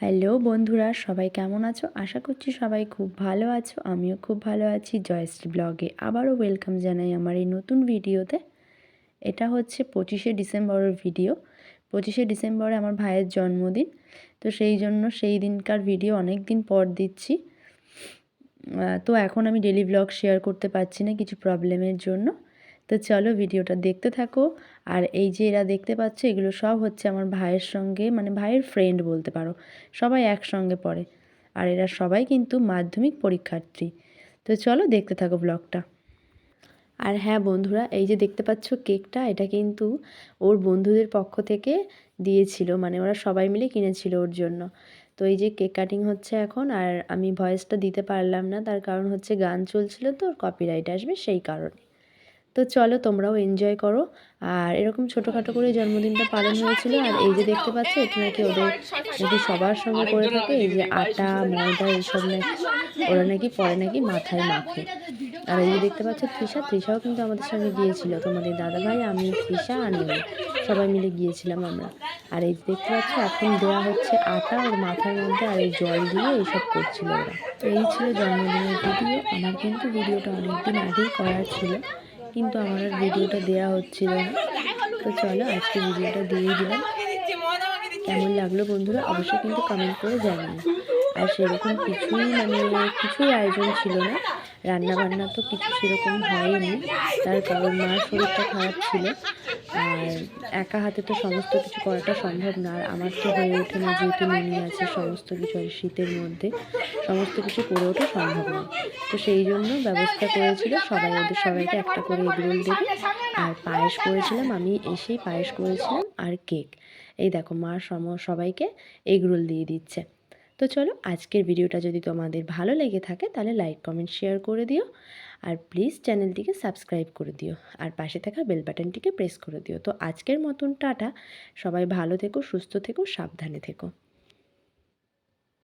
Hello বন্ধুরা, সবাই কেমন আছো? আশা করছি সবাই খুব ভালো আছো, আমিও খুব ভালো আছি। জয়শ্রী ব্লগে আবারও ওয়েলকাম জানাই আমার এই নতুন ভিডিওতে এটা হচ্ছে পঁচিশে ডিসেম্বরের ভিডিও পঁচিশে ডিসেম্বরে আমার ভাইয়ের জন্মদিন, তো সেই জন্য সেই দিনকার ভিডিও অনেক দিন পর দিচ্ছি। তো এখন আমি ডেলি ব্লগ শেয়ার করতে পারছি না কিছু প্রবলেমের জন্য। তো চলো ভিডিওটা দেখতে থাকো। আর এই যে এরা দেখতে পাচ্ছ, এগুলো সব হচ্ছে আমার ভাইয়ের সঙ্গে মানে ভাইয়ের ফ্রেন্ড বলতে পারো। সবাই একসঙ্গে পড়ে। আর এরা সবাই কিন্তু মাধ্যমিক পরীক্ষার্থী। তো চলো দেখতে থাকো ব্লগটা আর হ্যাঁ বন্ধুরা, এই যে দেখতে পাচ্ছ কেকটা এটা কিন্তু ওর বন্ধুদের পক্ষ থেকে দিয়েছিল। মানে ওরা সবাই মিলে কিনেছিল ওর জন্য। তো এই যে কেক কাটিং হচ্ছে এখন, আর আমি ভয়েসটা দিতে পারলাম না। তার কারণ হচ্ছে গান চলছিল তো, ওর কপিরাইট আসবে সেই কারণে। তো চলো তোমরাও এনজয় করো। আর এরকম ছোটোখাটো করে জন্মদিনটা পালন হয়েছিল। আর এই যে দেখতে পাচ্ছ এটা নাকি ওদের নাকি সবার সঙ্গে করে থাকে। এই যে আটা, ময়দা এইসব নাকি ওরা নাকি পরে নাকি মাথায় মাখে। আর এই যে দেখতে পাচ্ছ, তৃষা, তৃষাও কিন্তু আমাদের সঙ্গে গিয়েছিল। তোমাদের দাদাভাই, আমি, তৃষা আর নেই সবাই মিলে গিয়েছিলাম আমরা। আর এই যে দেখতে পাচ্ছ, এখন দেওয়া হচ্ছে আটা ওর মাথার মধ্যে আর এই জল দিয়ে এইসব করছিল ওরা। এই ছিল জন্মদিনের ভিডিও আমার কিন্তু ভিডিওটা অনেকদিন আগেই করার ছিল। কিন্তু আমার আর ভিডিওটা দেওয়া হচ্ছিল না। তো চলো আজকে ভিডিওটা দিয়ে দিলাম। কেমন লাগল বন্ধুরা? অবশ্যই কিন্তু কমেন্ট করে জানিও। আর সেরকম কিছুই মানে কিছুই আয়োজন ছিল না। রান্না বান্না তো কিছু সেরকম হয়নি। তার কারণ মার শরীরটা খারাপ ছিল। আর একা হাতে তো সমস্ত কিছু করাটা সম্ভব না। আর আমার তো হয়ে ওঠে না যেহেতু মিনি আছে, সমস্ত কিছু আর শীতের মধ্যে সমস্ত কিছু করে ওঠা সম্ভব না। তো সেই জন্য ব্যবস্থা করেছিল সবাই, ওদের সবাইকে একটা করে এগরোল দেবে। আর পায়েস করেছিলাম আমি, এসেই পায়েস করেছিলাম আর কেক। এই দেখো মা সম, সবাইকে এগরোল দিয়ে দিচ্ছে। তো চলো আজকের ভিডিওটা যদি তোমাদের ভালো লেগে থাকে, তাহলে লাইক কমেন্ট শেয়ার করে দিও। আর প্লিজ চ্যানেলটিকে সাবস্ক্রাইব করে দিও। আর পাশে থাকা বেল বাটনটিকে প্রেস করে দিও। তো আজকের মতন টাটা। সবাই ভালো থেকো, সুস্থ থেকো, সাবধানে থেকো।